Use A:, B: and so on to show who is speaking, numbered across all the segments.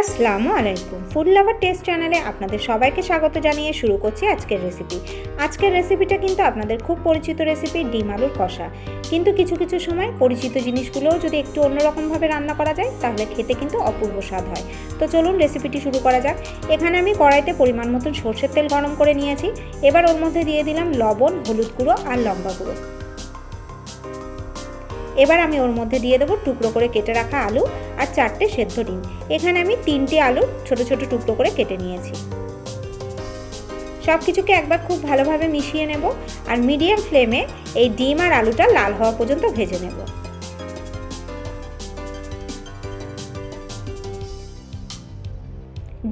A: আসসালামু আলাইকুম। Food lover test চ্যানেলে আপনাদের সবাইকে স্বাগত জানিয়ে শুরু করছি আজকের রেসিপি আজকের রেসিপিটা কিন্তু আপনাদের খুব পরিচিত রেসিপি ডিম আলুর কষা। কিন্তু কিছু কিছু সময় পরিচিত জিনিসগুলোও যদি একটু অন্যরকমভাবে রান্না করা যায়, তাহলে খেতে কিন্তু অপূর্ব স্বাদ হয়। তো চলুন রেসিপিটি শুরু করা যাক। এখানে আমি কড়াইতে পরিমাণ মতন সর্ষের তেল গরম করে নিয়েছি। এবার ওর মধ্যে দিয়ে দিলাম লবণ, হলুদ গুঁড়ো আর লম্বা গুঁড়ো। এবার আমি ওর মধ্যে দিয়ে দেবো টুকরো করে কেটে রাখা আলু আর চারটে সেদ্ধ ডিম। এখানে আমি তিনটে আলু ছোট ছোট টুকরো করে কেটে নিয়েছি। সব কিছুকে একবার খুব ভালোভাবে মিশিয়ে নেব আর মিডিয়াম ফ্লেমে এই ডিম আর আলুটা লাল হওয়া পর্যন্ত ভেজে নেব।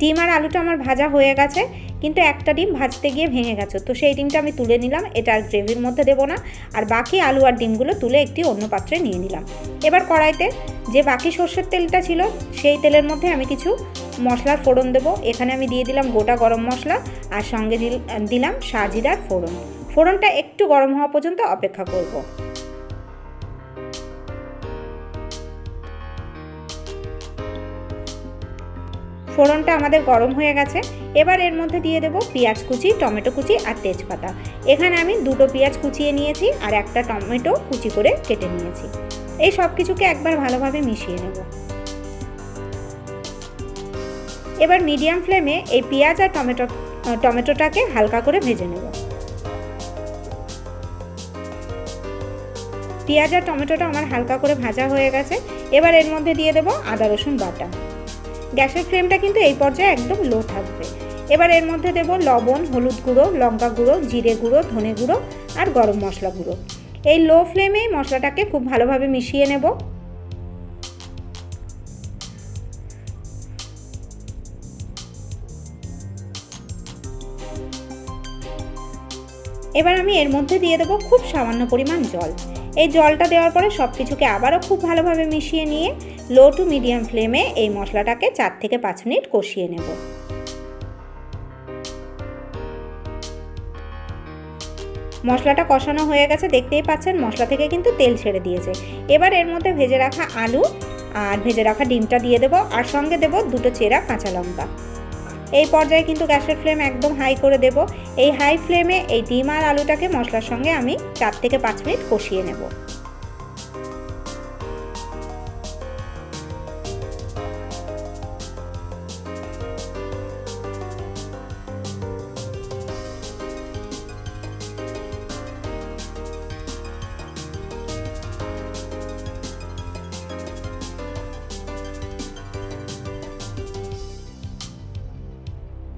A: ডিম আর আলুটা আমার ভাজা হয়ে গেছে। কিন্তু একটা ডিম ভাজতে গিয়ে ভেঙে গেছে। তো সেই ডিমটা আমি তুলে নিলাম, এটা আর গ্রেভির মধ্যে দেবো না। আর বাকি আলু আর ডিমগুলো তুলে একটি অন্য পাত্রে নিয়ে নিলাম। এবার কড়াইতে যে বাকি সর্ষের তেলটা ছিল, সেই তেলের মধ্যে আমি কিছু মশলার ফোড়ন দেবো। এখানে আমি দিয়ে দিলাম গোটা গরম মশলা আর সঙ্গে দিলাম সাজিরার ফোড়ন। ফোড়নটা একটু গরম হওয়া পর্যন্ত অপেক্ষা করব। ফোড়নটা আমাদের গরম হয়ে গেছে। এবার এর মধ্যে দিয়ে দেবো পেঁয়াজ কুচি, টমেটো কুচি আর তেজপাতা। এখানে আমি দুটো পেঁয়াজ কুচিয়ে নিয়েছি আর একটা টমেটো কুচি করে কেটে নিয়েছি। এই সব কিছুকে একবার ভালোভাবে মিশিয়ে নেব। এবার মিডিয়াম ফ্লেমে এই পেঁয়াজ আর টমেটো, টমেটোটাকে হালকা করে ভেজে নেব। পেঁয়াজ আর টমেটোটা আমার হালকা করে ভাজা হয়ে গেছে। এবার এর মধ্যে দিয়ে দেবো আদা রসুন বাটা। গ্যাসের ফ্লেমটা কিন্তু এই পর্যায়ে একদম লো থাকবে। এবার এর মধ্যে দেব লবণ, হলুদ গুঁড়ো, লঙ্কা গুঁড়ো, জিরে গুঁড়ো, ধনে গুঁড়ো আর গরম মশলা গুঁড়ো। এই লো ফ্লেমেই মশলাটাকে খুব ভালোভাবে মিশিয়ে নেব। এবার আমি এর মধ্যে দিয়ে দেবো খুব সামান্য পরিমাণ জল। এই জলটা দেওয়ার পরে সব কিছুকে আবারও খুব ভালোভাবে মিশিয়ে নিয়ে লো টু মিডিয়াম ফ্লেমে এই মশলাটাকে চার থেকে পাঁচ মিনিট কষিয়ে নেব। মশলাটা কষানো হয়ে গেছে, দেখতেই পাচ্ছেন মশলা থেকে কিন্তু তেল ছেড়ে দিয়েছে। এবার এর মধ্যে ভেজে রাখা আলু আর ভেজে রাখা ডিমটা দিয়ে দেবো, আর সঙ্গে দেবো দুটো চেরা কাঁচা লঙ্কা। এই পর্যায়ে কিন্তু গ্যাসের ফ্লেম একদম হাই করে দেব। এই হাই ফ্লেমে এই ডিম আর আলুটাকে মশলার সঙ্গে আমি চার থেকে পাঁচ মিনিট কষিয়ে নেব।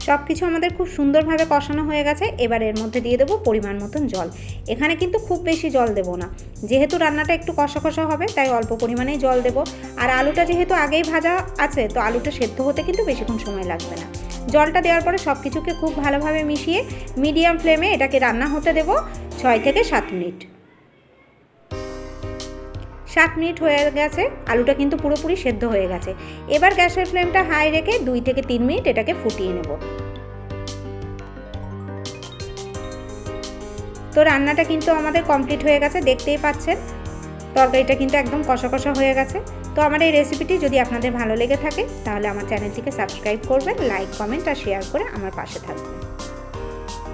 A: সব কিছু আমাদের খুব সুন্দরভাবে কষানো হয়ে গেছে। এবার এর মধ্যে দিয়ে দেবো পরিমাণ মতন জল। এখানে কিন্তু খুব বেশি জল দেবো না। যেহেতু রান্নাটা একটু কষা কষা হবে, তাই অল্প পরিমাণেই জল দেবো। আর আলুটা যেহেতু আগেই ভাজা আছে, তো আলুটা সেদ্ধ হতে কিন্তু বেশিক্ষণ সময় লাগবে না। জলটা দেওয়ার পরে সব কিছুকে খুব ভালোভাবে মিশিয়ে মিডিয়াম ফ্লেমে এটাকে রান্না হতে দেবো ছয় থেকে সাত মিনিট। সাত মিনিট হয়ে গেছে, আলুটা কিন্তু পুরোপুরি সেদ্ধ হয়ে গেছে। এবার গ্যাসের ফ্লেমটা হাই রেখে দুই থেকে তিন মিনিট এটাকে ফুটিয়ে নেব। তো রান্নাটা কিন্তু আমাদের কমপ্লিট হয়ে গেছে, দেখতেই পাচ্ছেন। তরকারিটা কিন্তু একদম কষা কষা হয়ে গেছে। তো আমার এই রেসিপিটি যদি আপনাদের ভালো লেগে থাকে, তাহলে আমার চ্যানেলটিকে সাবস্ক্রাইব করবেন, লাইক, কমেন্ট আর শেয়ার করে আমার পাশে থাকবেন।